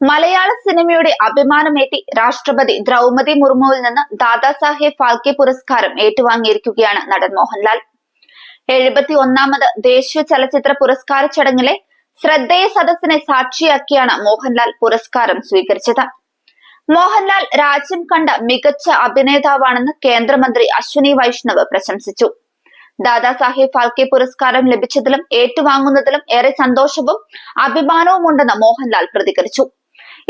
മലയാള സിനിമയുടെ അഭിമാനമേറ്റി രാഷ്ട്രപതി ദ്രൗപതി മുർമുവിൽ നിന്ന് ദാദാസാഹേബ് ഫാൽക്കെ പുരസ്കാരം ഏറ്റുവാങ്ങിയിരിക്കുകയാണ് നടൻ മോഹൻലാൽ. എഴുപത്തി ഒന്നാമത് ദേശീയ ചലച്ചിത്ര പുരസ്കാര ചടങ്ങിലെ ശ്രദ്ധേയ സദസ്സിനെ സാക്ഷിയാക്കിയാണ് മോഹൻലാൽ പുരസ്കാരം സ്വീകരിച്ചത്. മോഹൻലാൽ രാജ്യം കണ്ട മികച്ച അഭിനേതാവാണെന്ന് കേന്ദ്രമന്ത്രി അശ്വിനി വൈഷ്ണവ് പ്രശംസിച്ചു. ദാദാസാഹേബ് ഫാൽക്കെ പുരസ്കാരം ലഭിച്ചതിലും ഏറ്റുവാങ്ങുന്നതിലും ഏറെ സന്തോഷവും അഭിമാനവും ഉണ്ടെന്ന് മോഹൻലാൽ പ്രതികരിച്ചു.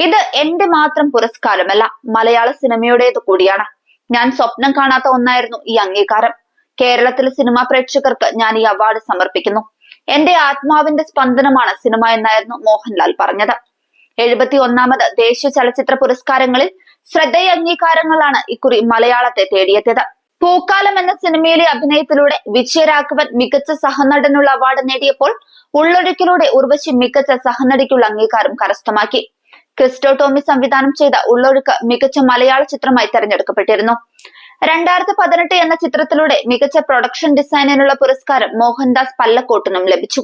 ഇത് എന്റെ മാത്രം പുരസ്കാരമല്ല മലയാള സിനിമയുടേത് കൂടിയാണ്. ഞാൻ സ്വപ്നം കാണാത്ത ഒന്നായിരുന്നു ഈ അംഗീകാരം. കേരളത്തിലെ സിനിമാ പ്രേക്ഷകർക്ക് ഞാൻ ഈ അവാർഡ് സമർപ്പിക്കുന്നു. എന്റെ ആത്മാവിന്റെ സ്പന്ദനമാണ് സിനിമ എന്നായിരുന്നു മോഹൻലാൽ പറഞ്ഞത്. എഴുപത്തി ഒന്നാമത് ദേശീയ ചലച്ചിത്ര പുരസ്കാരങ്ങളിൽ ശ്രദ്ധേയ അംഗീകാരങ്ങളാണ് ഇക്കുറി മലയാളത്തെ തേടിയെത്തിയത്. പൂക്കാലം എന്ന സിനിമയിലെ അഭിനയത്തിലൂടെ വിജയരാഘവൻ മികച്ച സഹനടനുള്ള അവാർഡ് നേടിയപ്പോൾ ഉള്ളൊഴുക്കിലൂടെ ഉർവശി മികച്ച സഹനടിക്കുള്ള അംഗീകാരം കരസ്ഥമാക്കി. ക്രിസ്റ്റോ ടോമി സംവിധാനം ചെയ്ത ഉള്ളൊഴുക്ക് മികച്ച മലയാള ചിത്രമായി തെരഞ്ഞെടുക്കപ്പെട്ടിരുന്നു. രണ്ടായിരത്തി പതിനെട്ട് എന്ന ചിത്രത്തിലൂടെ മികച്ച പ്രൊഡക്ഷൻ ഡിസൈനിനുള്ള പുരസ്കാരം മോഹൻദാസ് പല്ലക്കോട്ടിനും ലഭിച്ചു.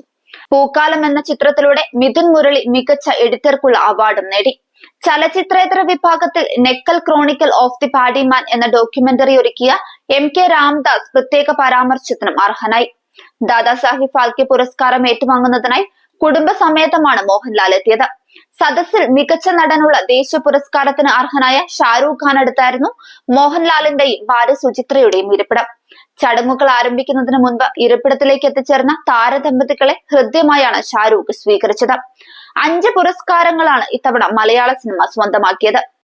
പൂക്കാലം എന്ന ചിത്രത്തിലൂടെ മിഥുൻ മുരളി മികച്ച എഡിറ്റർക്കുള്ള അവാർഡും നേടി. ചലച്ചിത്രേതര വിഭാഗത്തിൽ Nekal chronicle of the paddy man എന്ന ഡോക്യുമെന്ററി ഒരുക്കിയ എം കെ രാംദാസ് പ്രത്യേക പരാമർശത്തിനും അർഹനായി. ദാദാസാഹിബ് ഫാൽക്കെ പുരസ്കാരം ഏറ്റുവാങ്ങുന്നതിനായി കുടുംബസമേതമാണ് മോഹൻലാൽ എത്തിയത്. സദസ്സിൽ മികച്ച നടനുള്ള ദേശീയ പുരസ്കാരത്തിന് അർഹനായ ഷാരൂഖ് ഖാൻ അടുത്തായിരുന്നു മോഹൻലാലിന്റെയും ഭാര്യ സുചിത്രയുടെയും ഇരിപ്പിടം. ചടങ്ങുകൾ ആരംഭിക്കുന്നതിന് മുൻപ് ഇരിപ്പിടത്തിലേക്ക് എത്തിച്ചേർന്ന താരദമ്പതികളെ ഹൃദ്യമായാണ് ഷാരൂഖ് സ്വീകരിച്ചത്. അഞ്ച് പുരസ്കാരങ്ങളാണ് ഇത്തവണ മലയാള സിനിമ സ്വന്തമാക്കിയത്.